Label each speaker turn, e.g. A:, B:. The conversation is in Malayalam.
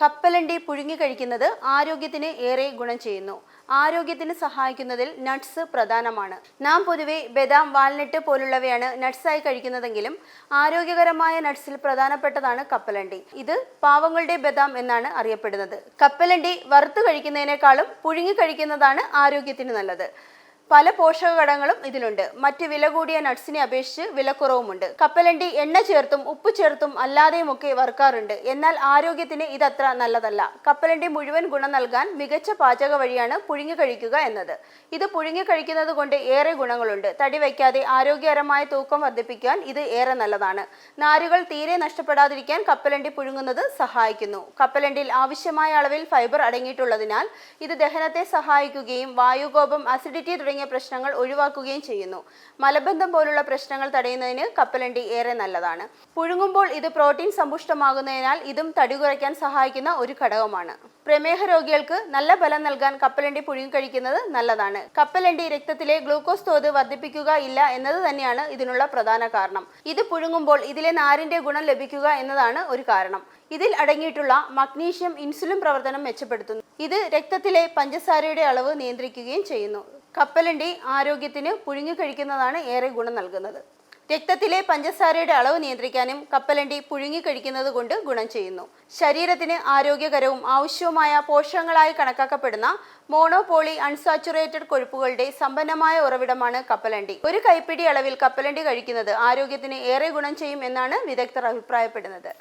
A: കപ്പലണ്ടി പുഴുങ്ങി കഴിക്കുന്നത് ആരോഗ്യത്തിന് ഏറെ ഗുണം ചെയ്യുന്നു. ആരോഗ്യത്തിന് സഹായിക്കുന്നതിൽ നട്ട്സ് പ്രധാനമാണ്. നാം പൊതുവെ ബദാം വാൽനട്ട് പോലുള്ളവയാണ് നട്ട്സായി കഴിക്കുന്നതെങ്കിലും ആരോഗ്യകരമായ നട്ട്സിൽ പ്രധാനപ്പെട്ടതാണ് കപ്പലണ്ടി. ഇത് പാവങ്ങളുടെ ബദാം എന്നാണ് അറിയപ്പെടുന്നത്. കപ്പലണ്ടി വറുത്ത് കഴിക്കുന്നതിനേക്കാളും പുഴുങ്ങി കഴിക്കുന്നതാണ് ആരോഗ്യത്തിന് നല്ലത്. പല പോഷക ഘടകങ്ങളും ഇതിലുണ്ട്. മറ്റ് വില കൂടിയ നട്ട്സിനെ അപേക്ഷിച്ച് വിലക്കുറവുമുണ്ട്. കപ്പലണ്ടി എണ്ണ ചേർത്തും ഉപ്പ് ചേർത്തും അല്ലാതെയുമൊക്കെ വറുക്കാറുണ്ട്. എന്നാൽ ആരോഗ്യത്തിന് ഇതത്ര നല്ലതല്ല. കപ്പലണ്ടി മുഴുവൻ ഗുണം നൽകാൻ മികച്ച പാചക വഴിയാണ് പുഴുങ്ങി കഴിക്കുക എന്നത്. ഇത് പുഴുങ്ങി കഴിക്കുന്നത് കൊണ്ട് ഏറെ ഗുണങ്ങളുണ്ട്. തടി വയ്ക്കാതെ ആരോഗ്യകരമായ തൂക്കം വർദ്ധിപ്പിക്കാൻ ഇത് ഏറെ നല്ലതാണ്. നാരുകൾ തീരെ നഷ്ടപ്പെടാതിരിക്കാൻ കപ്പലണ്ടി പുഴുങ്ങുന്നത് സഹായിക്കുന്നു. കപ്പലണ്ടിയിൽ ആവശ്യമായ അളവിൽ ഫൈബർ അടങ്ങിയിട്ടുള്ളതിനാൽ ഇത് ദഹനത്തെ സഹായിക്കുകയും വായുകോപം അസിഡിറ്റി തുടങ്ങിയ പ്രശ്നങ്ങൾ ഒഴിവാക്കുകയും ചെയ്യുന്നു. മലബന്ധം പോലുള്ള പ്രശ്നങ്ങൾ തടയുന്നതിന് കപ്പലണ്ടി ഏറെ നല്ലതാണ്. പുഴുങ്ങുമ്പോൾ ഇത് പ്രോട്ടീൻ സമ്പുഷ്ടമാകുന്നതിനാൽ ഇതും തടി കുറയ്ക്കാൻ സഹായിക്കുന്ന ഒരു ഘടകമാണ്. പ്രമേഹ രോഗികൾക്ക് നല്ല ബലം നൽകാൻ കപ്പലണ്ടി പുഴുങ്ങി കഴിക്കുന്നത് നല്ലതാണ്. കപ്പലണ്ടി രക്തത്തിലെ ഗ്ലൂക്കോസ് തോത് വർദ്ധിപ്പിക്കുക ഇല്ല എന്നത് തന്നെയാണ് ഇതിനുള്ള പ്രധാന കാരണം. ഇത് പുഴുങ്ങുമ്പോൾ ഇതിലെ നാരിന്റെ ഗുണം ലഭിക്കുക എന്നതാണ് ഒരു കാരണം. ഇതിൽ അടങ്ങിയിട്ടുള്ള മഗ്നീഷ്യം ഇൻസുലിൻ പ്രവർത്തനം മെച്ചപ്പെടുത്തുന്നു. ഇത് രക്തത്തിലെ പഞ്ചസാരയുടെ അളവ് നിയന്ത്രിക്കുകയും ചെയ്യുന്നു. കപ്പലണ്ടി ആരോഗ്യത്തിന് പുഴുങ്ങി കഴിക്കുന്നതാണ് ഏറെ ഗുണം നൽകുന്നത്. രക്തത്തിലെ പഞ്ചസാരയുടെ അളവ് നിയന്ത്രിക്കാനും കപ്പലണ്ടി പുഴുങ്ങി കഴിക്കുന്നത് കൊണ്ട് ഗുണം ചെയ്യുന്നു. ശരീരത്തിന് ആരോഗ്യകരവും ആവശ്യവുമായ പോഷകങ്ങളായി കണക്കാക്കപ്പെടുന്ന മോണോപോളി അൺസാച്ചുറേറ്റഡ് കൊഴുപ്പുകളുടെ സമ്പന്നമായ ഉറവിടമാണ് കപ്പലണ്ടി. ഒരു കൈപ്പിടി അളവിൽ കപ്പലണ്ടി കഴിക്കുന്നത് ആരോഗ്യത്തിന് ഏറെ ഗുണം ചെയ്യും എന്നാണ് വിദഗ്ധർ അഭിപ്രായപ്പെടുന്നത്.